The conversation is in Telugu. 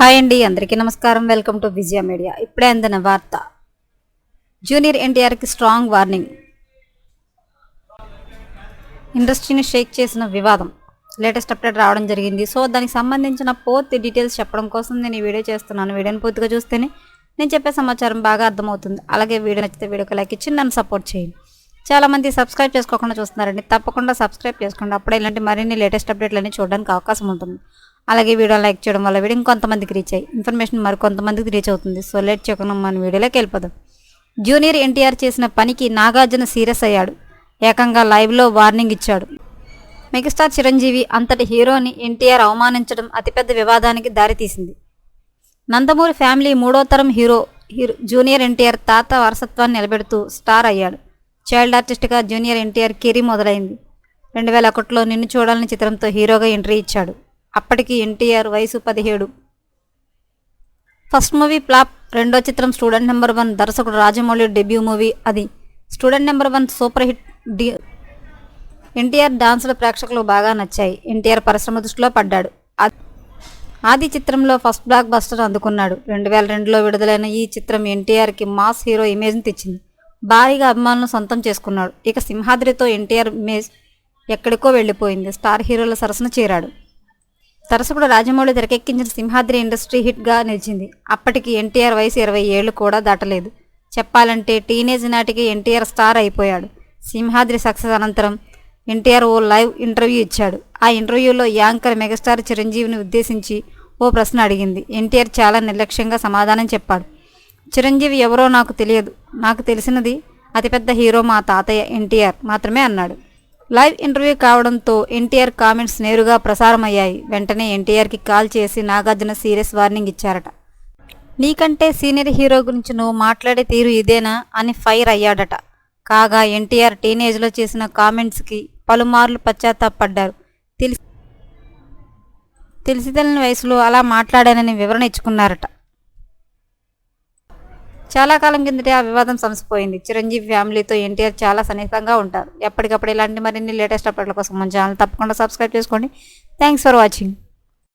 హాయ్ అండి అందరికీ నమస్కారం. వెల్కమ్ టు విజయ మీడియా ఇప్పుడే అందిన వార్త. జూనియర్ ఎన్టీఆర్కి స్ట్రాంగ్ వార్నింగ్ ఇండస్ట్రీని షేక్ చేసిన వివాదం. లేటెస్ట్ అప్డేట్ రావడం జరిగింది. సో దానికి సంబంధించిన పూర్తి డీటెయిల్స్ చెప్పడం కోసం నేను ఈ వీడియో చేస్తున్నాను. వీడియోని పూర్తిగా చూస్తేనే నేను చెప్పే సమాచారం బాగా అర్థమవుతుంది. అలాగే వీడియో నచ్చితే వీడియోకి లైక్ ఇచ్చి నన్ను సపోర్ట్ చేయండి. చాలా మంది సబ్స్క్రైబ్ చేసుకోకుండా చూస్తున్నారండి. తప్పకుండా సబ్స్క్రైబ్ చేసుకోండి. అప్పుడే ఇలాంటి మరిన్ని లేటెస్ట్ అప్డేట్లన్నీ చూడడానికి అవకాశం ఉంటుంది. అలాగే వీడియో లైక్ చేయడం వల్ల వీడియో ఇంకొంతమందికి రీచ్ అయ్యి ఇన్ఫర్మేషన్ మరి కొంతమందికి రీచ్ అవుతుంది. సో లేట్ చేయకుండా మన వీడియోలోకి వెళ్ళిపోదాం. జూనియర్ ఎన్టీఆర్ చేసిన పనికి నాగార్జున సీరియస్ అయ్యాడు. ఏకంగా లైవ్లో వార్నింగ్ ఇచ్చాడు. మెగాస్టార్ చిరంజీవి అంతటి హీరోని ఎన్టీఆర్ అవమానించడం అతిపెద్ద వివాదానికి దారితీసింది నందమూరి ఫ్యామిలీ మూడో తరం హీరో హీరో జూనియర్ ఎన్టీఆర్ తాత వారసత్వాన్ని నిలబెడుతూ స్టార్ అయ్యాడు. చైల్డ్ ఆర్టిస్ట్గా జూనియర్ ఎన్టీఆర్ కెరీ మొదలైంది. రెండు వేల ఒకటిలో నిన్ను చూడాలని చిత్రంతో హీరోగా ఎంట్రీ ఇచ్చాడు. అప్పటికి ఎన్టీఆర్ వయసు పదిహేడు. ఫస్ట్ మూవీ ప్లాప్ రెండో చిత్రం స్టూడెంట్ నెంబర్ వన్ దర్శకుడు రాజమౌళి డెబ్యూ మూవీ అది. Student number one super hit D NTR డాన్సులు ప్రేక్షకులు బాగా నచ్చాయి. ఎన్టీఆర్ పరిశ్రమ దృష్టిలో పడ్డాడు. ఆది చిత్రంలో ఫస్ట్ బ్లాక్ బస్టర్ అందుకున్నాడు. రెండు వేల రెండులో విడుదలైన ఈ చిత్రం ఎన్టీఆర్కి మాస్ హీరో ఇమేజ్ని తెచ్చింది. భారీగా అభిమానులను సొంతం చేసుకున్నాడు. ఇక సింహాద్రితో ఎన్టీఆర్ ఇమేజ్ ఎక్కడికో వెళ్ళిపోయింది. స్టార్ హీరోల సరసన చేరాడు. దర్శకుడు రాజమౌళి తెరకెక్కించిన సింహాద్రి ఇండస్ట్రీ హిట్గా నిలిచింది. అప్పటికి ఎన్టీఆర్ వయసు ఇరవై ఏళ్ళు కూడా దాటలేదు. చెప్పాలంటే టీనేజ్ నాటికి ఎన్టీఆర్ స్టార్ అయిపోయాడు. సింహాద్రి సక్సెస్ అనంతరం ఎన్టీఆర్ ఓ లైవ్ ఇంటర్వ్యూ ఇచ్చాడు. ఆ ఇంటర్వ్యూలో యాంకర్ మెగాస్టార్ చిరంజీవిని ఉద్దేశించి ఓ ప్రశ్న అడిగింది. ఎన్టీఆర్ చాలా నిర్లక్ష్యంగా సమాధానం చెప్పాడు. చిరంజీవి ఎవరో నాకు తెలియదు. నాకు తెలిసినది అతిపెద్ద హీరో మా తాతయ్య ఎన్టీఆర్ మాత్రమే అన్నాడు. లైవ్ ఇంటర్వ్యూ కావడంతో ఎన్టీఆర్ కామెంట్స్ నేరుగా ప్రసారమయ్యాయి. వెంటనే ఎన్టీఆర్కి కాల్ చేసి నాగార్జున సీరియస్ వార్నింగ్ ఇచ్చారట. నీకంటే సీనియర్ హీరో గురించి నువ్వు మాట్లాడే తీరు ఇదేనా అని ఫైర్ అయ్యాడట. కాగా ఎన్టీఆర్ టీనేజ్లో చేసిన కామెంట్స్కి పలుమార్లు పశ్చాత్తాపడ్డారు. తెలిసి తెలిసి తెలియని వయసులో అలా మాట్లాడానని వివరణ ఇచ్చుకున్నారట. చాలా కాలం కిందటే ఆ వివాదం సమసిపోయింది. చిరంజీవి ఫ్యామిలీతో ఎన్టీఆర్ చాలా సన్నిహితంగా ఉంటారు. ఎప్పటికప్పుడు ఇలాంటి మరిన్ని లేటెస్ట్ అప్డేట్ల కోసం మన ఛానల్ తప్పకుండా సబ్స్క్రైబ్ చేసుకోండి. Thanks for watching